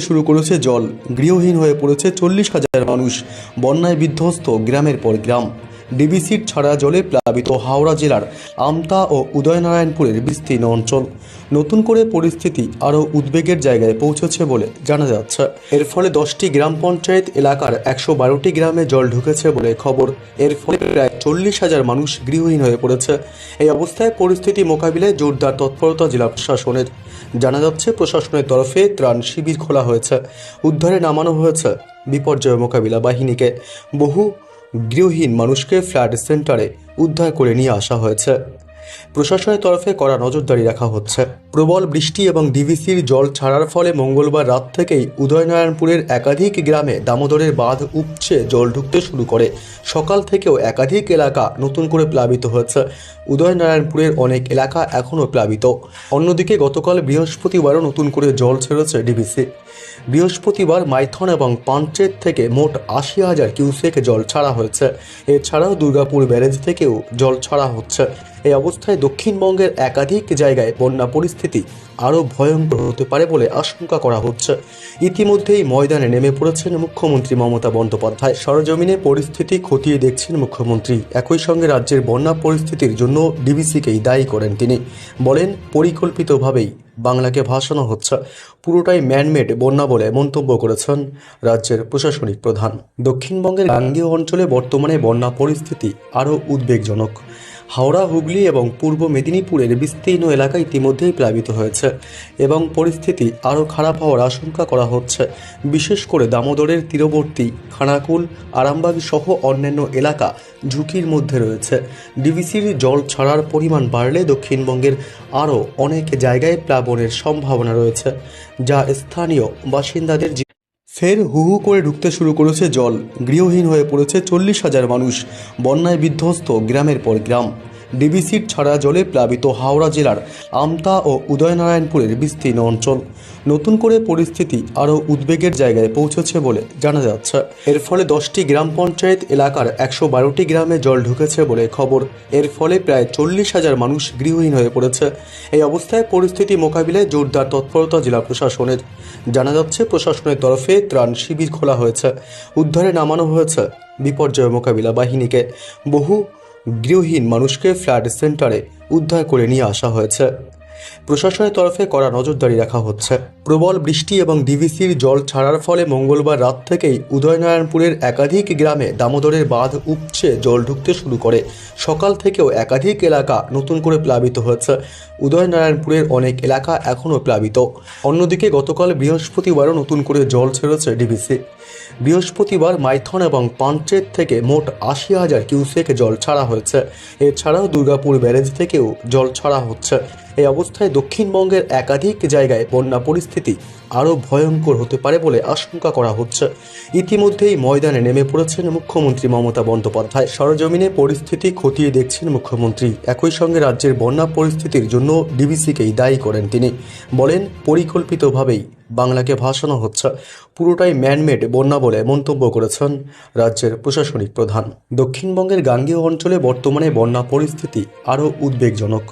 শুরু করেছে জল। গৃহহীন হয়ে পড়েছে চল্লিশ হাজার মানুষ। বন্যায় বিধ্বস্ত গ্রামের পর গ্রাম। ডিবিসির ছাড়া জলে প্লাবিত হাওড়া জেলার আমতা ও উদয়নারায়ণপুরের বিস্তীর্ণ অঞ্চল। নতুন করে পরিস্থিতি আরও উদ্বেগের জায়গায় পৌঁছেছে বলে জানা যাচ্ছে। এর ফলে দশটি গ্রাম পঞ্চায়েত এলাকার একশো বারোটি গ্রামে জল ঢুকেছে বলে খবর। এর ফলে প্রায় চল্লিশ হাজার মানুষ গৃহহীন হয়ে পড়েছে। এই অবস্থায় পরিস্থিতি মোকাবিলায় জোরদার তৎপরতা জেলা প্রশাসনের। জানা যাচ্ছে, প্রশাসনের তরফে ত্রাণ শিবির খোলা হয়েছে। উদ্ধারে নামানো হয়েছে বিপর্যয় মোকাবিলা বাহিনীকে। বহু গৃহহীন মানুষকে ফ্ল্যাট সেন্টারে উদ্ধার করে নিয়ে আসা হয়েছে। প্রশাসনের তরফে কড়া নজরদারি রাখা হচ্ছে। প্রবল বৃষ্টি এবং ডিভিসির জল ছাড়ার ফলে মঙ্গলবার রাত থেকেই উদয়নারায়ণপুরের একাধিক গ্রামে দামোদরের বাঁধ উপচে জল ঢুকতে শুরু করে। সকাল থেকেও একাধিক এলাকা নতুন করে প্লাবিত হয়েছে। উদয়নারায়ণপুরের অনেক এলাকা এখনও প্লাবিত। অন্যদিকে গতকাল বৃহস্পতিবারও নতুন করে জল ছেড়েছে ডিভিসি। বৃহস্পতিবার মাইথন এবং পাঞ্চেত থেকে মোট আশি হাজার কিউসেক জল ছাড়া হয়েছে। এছাড়াও দুর্গাপুর ব্যারেজ থেকেও জল ছাড়া হচ্ছে। এই অবস্থায় দক্ষিণবঙ্গের একাধিক জায়গায় বন্যা পরিস্থিতি আরও ভয়ঙ্কর হতে পারে বলে আশঙ্কা করা হচ্ছে। ইতিমধ্যেই ময়দানে নেমে পড়েছেন মুখ্যমন্ত্রী মমতা বন্দ্যোপাধ্যায়। সরজমিনে পরিস্থিতি খতিয়ে দেখছেন মুখ্যমন্ত্রী। একই সঙ্গে রাজ্যের বন্যা পরিস্থিতির জন্য ডিবিসিকেই দায়ী করেন তিনি। বলেন, পরিকল্পিতভাবেই বাংলাকে ভাসানো হচ্ছে। পুরোটাই ম্যানমেড বন্যা বলে মন্তব্য করেছেন রাজ্যের প্রশাসনিক প্রধান। দক্ষিণবঙ্গের গাঙ্গেয় অঞ্চলে বর্তমানে বন্যা পরিস্থিতি আরও উদ্বেগজনক। হাওড়া, হুগলি এবং পূর্ব মেদিনীপুরের বিস্তীর্ণ এলাকা ইতিমধ্যেই প্লাবিত হয়েছে এবং পরিস্থিতি আরও খারাপ হওয়ার আশঙ্কা করা হচ্ছে। বিশেষ করে দামোদরের তীরবর্তী খানাকুল, আরামবাগ সহ অন্যান্য এলাকা ঝুঁকির মধ্যে রয়েছে। ডিভিসির জল ছাড়ার পরিমাণ বাড়লে দক্ষিণবঙ্গের আরও অনেক জায়গায় প্লাবনের সম্ভাবনা রয়েছে, যা স্থানীয় বাসিন্দাদের ফের হু হু করে ঢুকতে শুরু করেছে জল। গৃহহীন হয়ে পড়েছে চল্লিশ হাজার মানুষ। বন্যায় বিধ্বস্ত গ্রামের পর গ্রাম। ডিবিসির ছাড়া জলে প্লাবিত হাওড়া জেলার আমতা ও উদয়নারায়ণপুরের বিস্তীর্ণ অঞ্চল। নতুন করে পরিস্থিতি আরও উদ্বেগের জায়গায় পৌঁছেছে বলে জানা যাচ্ছে। এর ফলে দশটি গ্রাম পঞ্চায়েত এলাকার একশো বারোটি গ্রামে জল ঢুকেছে বলে খবর। এর ফলে প্রায় চল্লিশ হাজার মানুষ গৃহহীন হয়ে পড়েছে। এই অবস্থায় পরিস্থিতি মোকাবিলায় জোরদার তৎপরতা জেলা প্রশাসনের। জানা যাচ্ছে, প্রশাসনের তরফে ত্রাণ শিবির খোলা হয়েছে। উদ্ধারে নামানো হয়েছে বিপর্যয় মোকাবিলা বাহিনীকে। বহু গৃহহীন মানুষকে ফ্ল্যাট সেন্টারে উদ্ধার করে নিয়ে আসা হয়েছে। প্রশাসনের তরফে কড়া নজরদারি রাখা হচ্ছে। প্রবল বৃষ্টি এবং ডিভিসির জল ছাড়ার ফলে মঙ্গলবার রাত থেকেই উদয়নারায়ণপুরের একাধিক গ্রামে দামোদরের বাঁধ উপচে জল ঢুকতে শুরু করে। সকাল থেকেও একাধিক এলাকা নতুন করে প্লাবিত হয়েছে। উদয়নারায়ণপুরের অনেক এলাকা এখনও প্লাবিত। অন্যদিকে গতকাল বৃহস্পতিবারও নতুন করে জল ছেড়েছে ডিভিসি বৃহস্পতিবার মাইথন এবং পাঞ্চেত থেকে মোট আশি হাজার কিউসেক জল ছাড়া হয়েছে। এছাড়াও দুর্গাপুর ব্যারেজ থেকেও জল ছাড়া হচ্ছে। এই অবস্থায় দক্ষিণবঙ্গের একাধিক জায়গায় বন্যা পরিস্থিতি আরও ভয়ঙ্কর হতে পারে বলে আশঙ্কা করা হচ্ছে। ইতিমধ্যেই ময়দানে নেমে পড়েছেন মুখ্যমন্ত্রী মমতা বন্দ্যোপাধ্যায়। সরজমিনে পরিস্থিতি খতিয়ে দেখছেন মুখ্যমন্ত্রী। একই সঙ্গে রাজ্যের বন্যা পরিস্থিতির জন্য ডিবিসিকেই দায়ী করেন তিনি। বলেন, পরিকল্পিতভাবেই বাংলাকে ভাসানো হচ্ছে। পুরোটাই ম্যানমেড বন্যা বলে মন্তব্য করেছেন রাজ্যের প্রশাসনিক প্রধান। দক্ষিণবঙ্গের গাঙ্গেয় অঞ্চলে বর্তমানে বন্যা পরিস্থিতি আরও উদ্বেগজনক।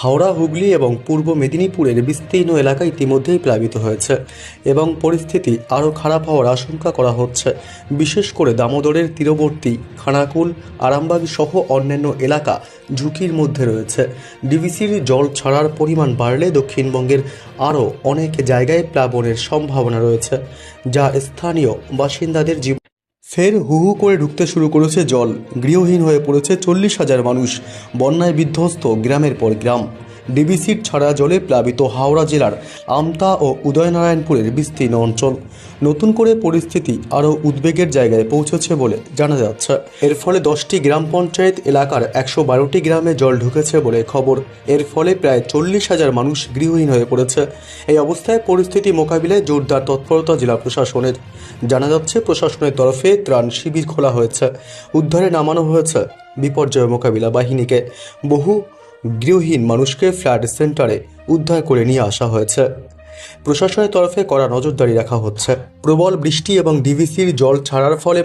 হাওড়া, হুগলি এবং পূর্ব মেদিনীপুরের বিস্তীর্ণ এলাকা ইতিমধ্যেই প্লাবিত হয়েছে এবং পরিস্থিতি আরও খারাপ হওয়ার আশঙ্কা করা হচ্ছে। বিশেষ করে দামোদরের তীরবর্তী খানাকুল, আরামবাগ সহ অন্যান্য এলাকা ঝুঁকির মধ্যে রয়েছে। ডিভিসির জল ছাড়ার পরিমাণ বাড়লে দক্ষিণবঙ্গের আরও অনেক জায়গায় প্লাবনের সম্ভাবনা রয়েছে, যা স্থানীয় বাসিন্দাদের জীবন ফের হু হু করে ঢুকতে শুরু করেছে জল। গৃহহীন হয়ে পড়েছে চল্লিশ হাজার মানুষ। বন্যায় বিধ্বস্ত গ্রামের পর গ্রাম। ডিবিসির ছাড়া জলে প্লাবিত হাওড়া জেলার আমতা ও উদয়নারায়ণপুরের বিস্তীর্ণ অঞ্চল। নতুন করে পরিস্থিতি আরও উদ্বেগের জায়গায় পৌঁছেছে বলে জানা যাচ্ছে। এর ফলে দশটি গ্রাম পঞ্চায়েত এলাকার একশো বারোটি গ্রামে জল ঢুকেছে বলে খবর। এর ফলে প্রায় চল্লিশ হাজার মানুষ গৃহহীন হয়ে পড়েছে। এই অবস্থায় পরিস্থিতি মোকাবিলায় জোরদার তৎপরতা জেলা প্রশাসনের। জানা যাচ্ছে, প্রশাসনের তরফে ত্রাণ শিবির খোলা হয়েছে। উদ্ধারে নামানো হয়েছে বিপর্যয় মোকাবিলা বাহিনীকে। বহু গৃহহীন মানুষকে ফ্ল্যাট সেন্টারে উদ্ধার করে নিয়ে আসা হয়েছে। প্রশাসনের তরফে কড়া নজরদারি রাখা হচ্ছে। প্রবল বৃষ্টি এবং ডিভিসির জল ছাড়ার ফলে